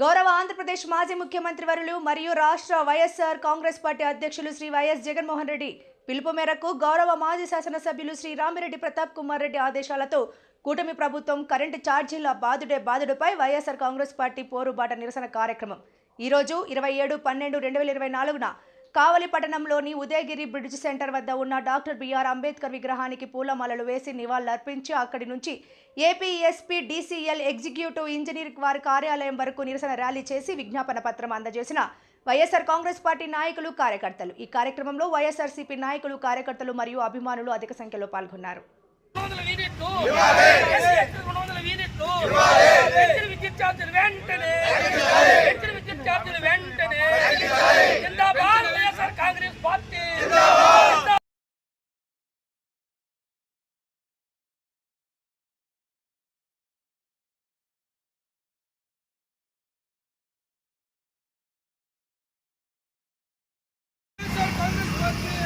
గౌరవ ఆంధ్రప్రదేశ్ మాజీ ముఖ్యమంత్రి వరులు మరియు రాష్ట్ర వైఎస్ఆర్ కాంగ్రెస్ పార్టీ అధ్యక్షులు శ్రీ వైఎస్ జగన్మోహన్ రెడ్డి. పిలుపు మేరకు గౌరవ మాజీ శాసనసభ్యులు శ్రీ రామిరెడ్డి ప్రతాప్ కుమార్ రెడ్డి ఆదేశాలతో కూటమి ప్రభుత్వం కరెంటు ఛార్జీల బాదుడే బాదుడుపై వైఎస్ఆర్ కాంగ్రెస్ పార్టీ పోరుబాట నిరసన కార్యక్రమం. ఈరోజు ఇరవై ఏడు పన్నెండు రెండు వేల ఇరవై నాలుగున కావలి పట్టణంలోని ఉదయగిరి బ్రిడ్జ్ సెంటర్ వద్ద ఉన్న డాక్టర్ బిఆర్ అంబేద్కర్ విగ్రహానికి పూలమాలలు వేసి నివాళులర్పించి అక్కడి నుంచి ఏపీఎస్పీ డీసీఎల్ ఎగ్జిక్యూటివ్ ఇంజనీర్ వారి కార్యాలయం వరకు నిరసన ర్యాలీ చేసి విజ్ఞాపన పత్రం అందజేసిన వైఎస్ఆర్ కాంగ్రెస్ పార్టీ నాయకులు కార్యకర్తలు. ఈ కార్యక్రమంలో వైఎస్ఆర్సీపీ నాయకులు కార్యకర్తలు మరియు అభిమానులు అధిక సంఖ్యలో పాల్గొన్నారు. రెండు వందల యూనిట్లు రెండు వందల యూనిట్లు పెంచిన విద్యుత్ ఛార్జీలు వెంటనే పెంచిన విద్యుత్ ఛార్జీలు వెంటనే జిందాబాద్ వైఎస్ఆర్ కాంగ్రెస్ పార్టీ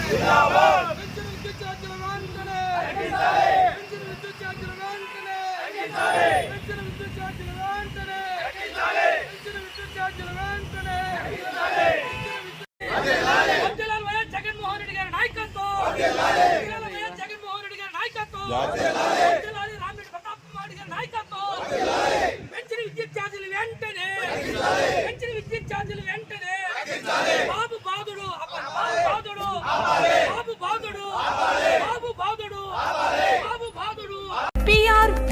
జిందాబాద్ పెంచిన విద్యుత్ ఛార్జీలు వెంటనే పెంచిన విద్యుత్ ఛార్జీలు వెంటనే పెంచిన విద్యుత్ ఛార్జీలు వెంటనే పెంచిన విద్యుత్ ఛార్జీలు వెంటనే వర్ధిల్లాలి వైఎస్ జగన్మోహన్ రెడ్డి గారి నాయకత్వం. వర్ధిల్లాలి వైఎస్ జగన్మోహన్ రెడ్డి గారి నాయకత్వం. వర్ధిల్లాలి రామిరెడ్డి ప్రతాప్ కుమార్ రెడ్డి గారి నాయకత్వం. పెంచిన విద్యుత్ ఛార్జీలు వెంటనే. పెంచిన విద్యుత్ ఛార్జీలు వెంటనే బాబు బాధుడు బాబు బాధుడు బాబు బాధుడు బాబు బాధుడు బాబు బాధుడు పిఆర్